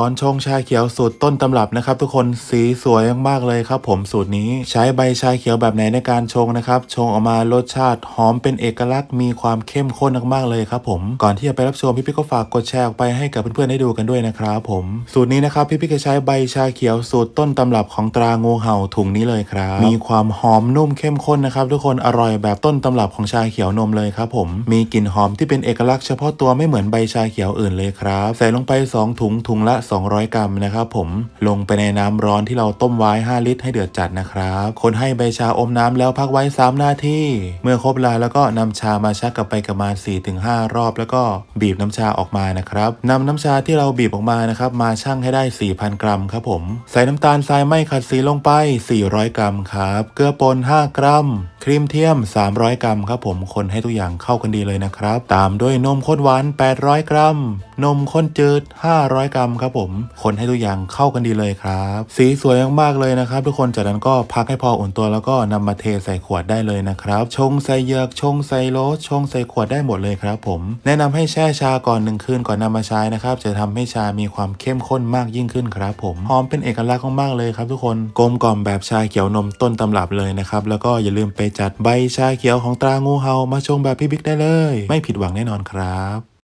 อนชงชาเขียวสูตรต้นตำรับนะครับ ทุกคนสีสวยมากๆเลยครับผมสูตรนี้ใช้ใบชาเขียวแบบไหนในการชงนะครับชงออกมารสชาติหอมเป็นเอกลักษณ์มีความเข้มข้นมากๆเลยครับผมก่อนที่จะไปรับชมพี่พี่ๆก็ฝากกดแชร์ออกไปให้กับเพื่อนๆได้ดูกันด้วยนะครับผมสูตรนี้นะครับพี่พี่ๆก็ใช้ใบชาเขียวสูตรต้นตำรับของตรางูเห่าถุงนี้เลยครับมีความหอมนุ่มเข้มข้นนะครับทุกคนอร่อยแบบต้นตำรับของชาเขียวนมเลยครับผมมีกลิ่นหอมที่เป็นเอกลักษณ์เฉพาะตัวไม่เหมือนใบชาเขียวอื่นเลยครับใส่ลงไป 2 ถุงถุงละ200 กรัมนะครับผมลงไปในน้ำร้อนที่เราต้มไว้ 5 ลิตร ให้เดือดจัดนะครับคนให้ใบชาอมน้ำแล้วพักไว้3นาทีเมื่อครบเวลาแล้วก็นำชามาชักกลับไปกับมาณ 4-5 รอบ แล้วก็บีบน้ำชาออกมานะครับนำน้ำชาที่เราบีบออกมานะครับมาชั่งให้ได้ 4,000 กรัมครับผม ใส่น้ำตาลทรายไม่ขัดสีลงไป 400 กรัมครับเกลือป่น5 กรัมครีมเทียม 300 กรัมครับผมคนให้ทุกอย่างเข้ากันดีเลยนะครับ ตามด้วยนมข้นหวาน 800 กรัม นมข้นจืด 500 กรัมครับผม คนให้ทุกอย่างเข้ากันดีเลยครับ สีสวยมากๆเลยนะครับ ทุกคนจากนั้นก็พักให้พออุ่นตัวแล้วก็นำมาเทใส่ขวดได้เลยนะครับ ชงใส่เยือกชงใส่โลชงใส่ขวดได้หมดเลยครับผม แนะนำให้แช่ชาก่อนหนึ่งคืนก่อนนำมาใช้นะครับ จะทำให้ชามีความเข้มข้นมากยิ่งขึ้นครับผมหอมเป็นเอกลักษณ์มากๆเลยครับ ทุกคนกลมกล่อมแบบชาเขียวนมต้นตำรับเลยนะครับแล้วก็อย่าลืมไปจัดใบชาเขียวของตรางูเห่ามาชงแบบพี่บิ๊กได้เลย ไม่ผิดหวังแน่นอนครับ